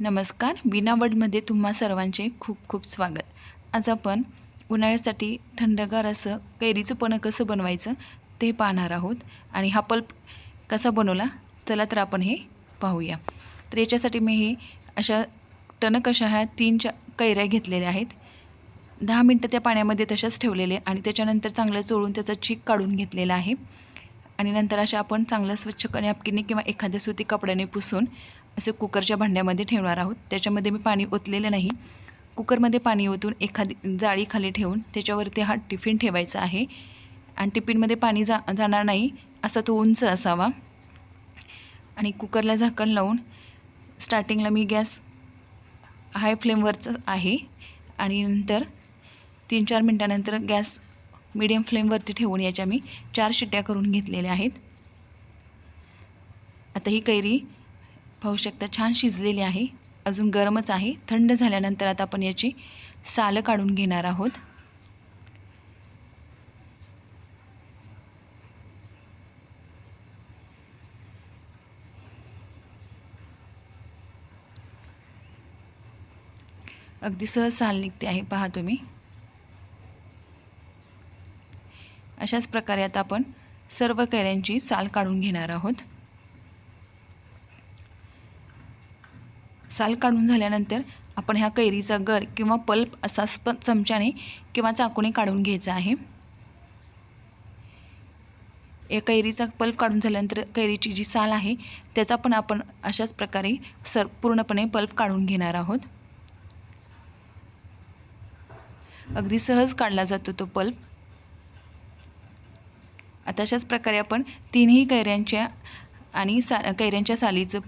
नमस्कार विनावडमध्ये तुम्हा सर्वांचे खूप खूप स्वागत. आज आपण उन्हाळ्यासाठी थंडगार असं कैरीचं पणं कसं बनवायचं ते पाहणार आहोत आणि हा पल्प कसा बनवला चला तर आपण हे पाहूया. तर याच्यासाठी मी हे अशा टणक अशा ह्या तीन चा कैऱ्या घेतलेल्या आहेत. दहा मिनटं त्या पाण्यामध्ये तशाच ठेवलेले आणि त्याच्यानंतर चांगलं चोळून त्याचा चीक काढून घेतलेला आहे. आणि नंतर अशा आपण चांगल्या स्वच्छ नॅपकिनी किंवा एखाद्या सुती कपड्याने पुसून असे कुकरच्या भांड्यामध्ये ठेवणार आहोत. त्याच्यामध्ये मी पाणी ओतलेलं नाही. कुकरमध्ये पाणी ओतून एखादी जाळी खाली ठेवून त्याच्यावरती हा टिफिन ठेवायचा आहे. आणि टिफिनमध्ये पाणी जा जाणार नाही असा तो उंच असावा. आणि कुकरला झाकण लावून स्टार्टिंगला मी गॅस हाय फ्लेमवरचं आहे. आणि नंतर तीन चार मिनटानंतर गॅस मिडियम फ्लेमवरती ठेवून याच्या मी चार शिट्ट्या करून घेतलेल्या आहेत. आता ही कैरी पाहू शकता छान शिजलेली आहे. अजून गरमच आहे. थंड झाल्यानंतर आता आपण याची सालं काढून घेणार आहोत. अगदी सहज साल निघते आहे. पहा तुम्ही. अशाच प्रकारे आता आपण सर्व कैऱ्यांची साल काढून घेणार आहोत. साल काढून झाल्यानंतर आपण ह्या कैरीचा गर किंवा पल्प असा स्प चमच्याने किंवा चाकूने काढून घ्यायचा आहे. या कैरीचा पल्प काढून झाल्यानंतर कैरीची जी साल आहे त्याचा पण आपण अशाच प्रकारे सर पूर्णपणे पल्प काढून घेणार आहोत. अगदी सहज काढला जातो तो पल्प. आता अशाच प्रकारे आपण तीनही कैऱ्यांच्या आणि सा कैऱ्यांच्या सालीचं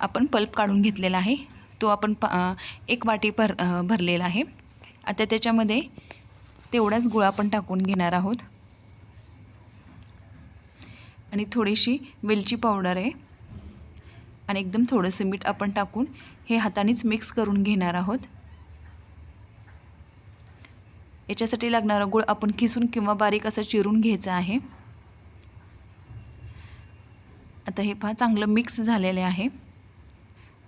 आपण पल्प काढून घेतलेला आहे. तो आपण पा एक वाटी भर भरलेला आहे. आता त्याच्यामध्ये तेवढाच गुळ आपण टाकून घेणार आहोत. आणि थोडीशी वेलची पावडर आहे. आणि एकदम थोडंसं मीठ आपण टाकून हे हातानेच मिक्स करून घेणार आहोत. याच्यासाठी लागणारा गुळ आपण किसून किंवा बारीक असं चिरून घ्यायचं आहे. आता हे पहा चांगलं मिक्स झालेले आहे.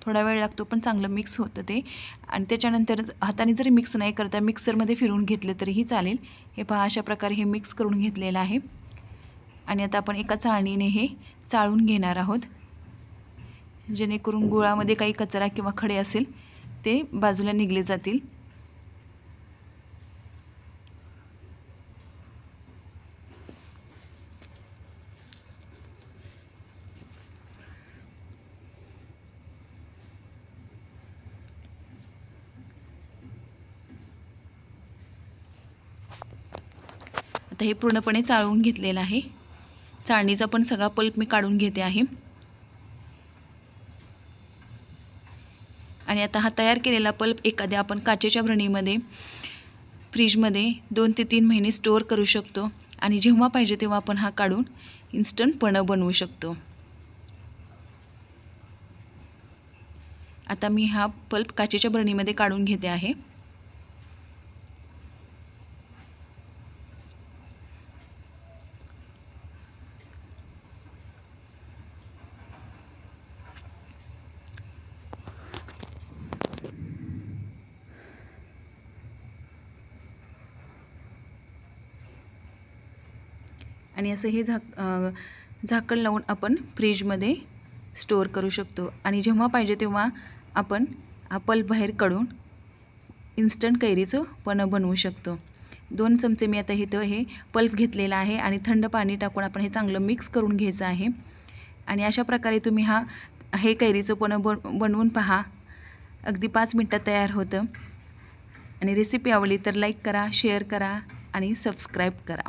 थोडा वेळ लागतो पण चांगलं मिक्स होतं ते. आणि त्याच्यानंतर हाताने जरी मिक्स नाही करता मिक्सरमध्ये फिरून घेतलं तरीही चालेल. हे पहा अशा प्रकारे हे मिक्स करून घेतलेलं आहे. आणि आता आपण एका चाळणीने हे चाळून घेणार आहोत. जेणेकरून गुळामध्ये काही कचरा किंवा खडे असेल ते बाजूला निघले जातील. आता हे पूर्णपणे चाळून घेतलेलं आहे. चाळणीचा पण सगळा पल्प मी काढून घेते आहे. आणि आता हा तयार केलेला पल्प एखाद्या आपण काचेच्या भरणीमध्ये फ्रीजमध्ये दोन ते तीन महिने स्टोअर करू शकतो. आणि जेव्हा पाहिजे तेव्हा आपण हा काढून इन्स्टंट पणं बनवू शकतो. आता मी हा पल्प काचेच्या भरणीमध्ये काढून घेते आहे. आणि असं हे झाक झाकण लावून आपण फ्रीजमध्ये स्टोअर करू शकतो. आणि जेव्हा पाहिजे तेव्हा आपण आपल बाहेर काढून इन्स्टंट कैरीचं पणं बनवू शकतो. दोन चमचे मी आता इथं हे पल्प घेतलेला आहे आणि थंड पाणी टाकून आपण हे चांगलं मिक्स करून घ्यायचं आहे. आणि अशा प्रकारे तुम्ही हा हे कैरीचं पणं बन बनवून पहा. अगदी पाच मिनटात तयार होतं. आणि रेसिपी आवडली तर लाईक करा शेअर करा आणि सबस्क्राईब करा.